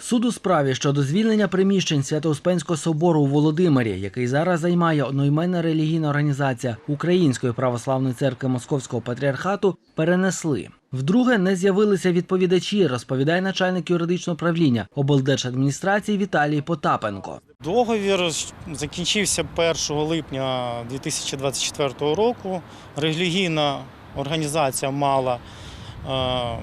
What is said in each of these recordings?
Суд у справі щодо звільнення приміщень Свято-Успенського собору у Володимирі, який зараз займає одноіменна релігійна організація Української православної церкви Московського патріархату, перенесли. Вдруге не з'явилися відповідачі, розповідає начальник юридичного правління облдержадміністрації Віталій Потапенко. Договір закінчився 1 липня 2024 року. Релігійна організація мала е,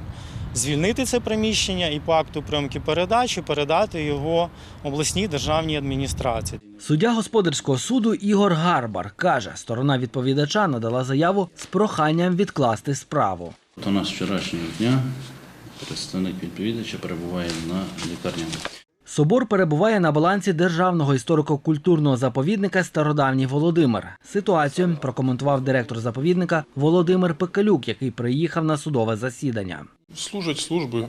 звільнити це приміщення і по акту прийомки передачі передати його обласній державній адміністрації. Суддя господарського суду Ігор Гарбар каже, сторона відповідача надала заяву з проханням відкласти справу. До нас вчорашнього дня представник відповідача перебуває на лікарняному. Собор перебуває на балансі державного історико-культурного заповідника Стародавній Володимир. Ситуацію прокоментував директор заповідника Володимир Пекалюк, який приїхав на судове засідання. Служать служби,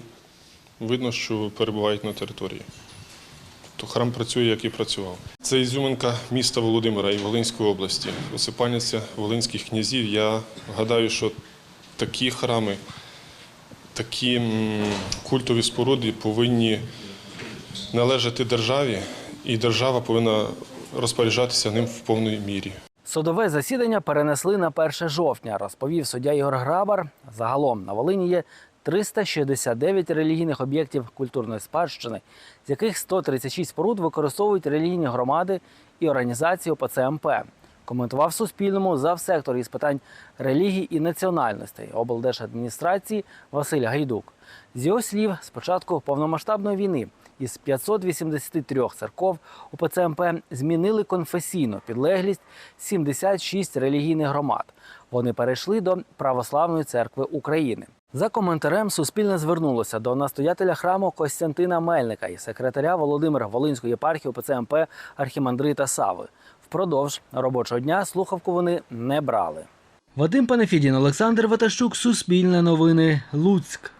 видно, що перебувають на території. То храм працює, як і працював. Це ізюминка міста Володимира і Волинської області, усипальниця волинських князів. Я гадаю, що такі храми, такі культові споруди повинні належати державі, і держава повинна розпоряджатися ним в повній мірі. Судове засідання перенесли на 1 жовтня, розповів суддя Ігор Грабар. Загалом на Волині є 369 релігійних об'єктів культурної спадщини, з яких 136 споруд використовують релігійні громади і організації ОПЦ МП. Коментував Суспільному завсектор із питань релігії і національностей облдержадміністрації Василь Гайдук. З його слів, з початку повномасштабної війни із 583 церков УПЦ МП змінили конфесійну підлеглість 76 релігійних громад. Вони перейшли до Православної церкви України. За коментарем Суспільне звернулося до настоятеля храму Костянтина Мельника і секретаря Володимира Волинської єпархії ПЦМП архімандрита Сави. Впродовж робочого дня слухавку вони не брали. Вадим Панафідін, Олександр Ватащук, Суспільне новини, Луцьк.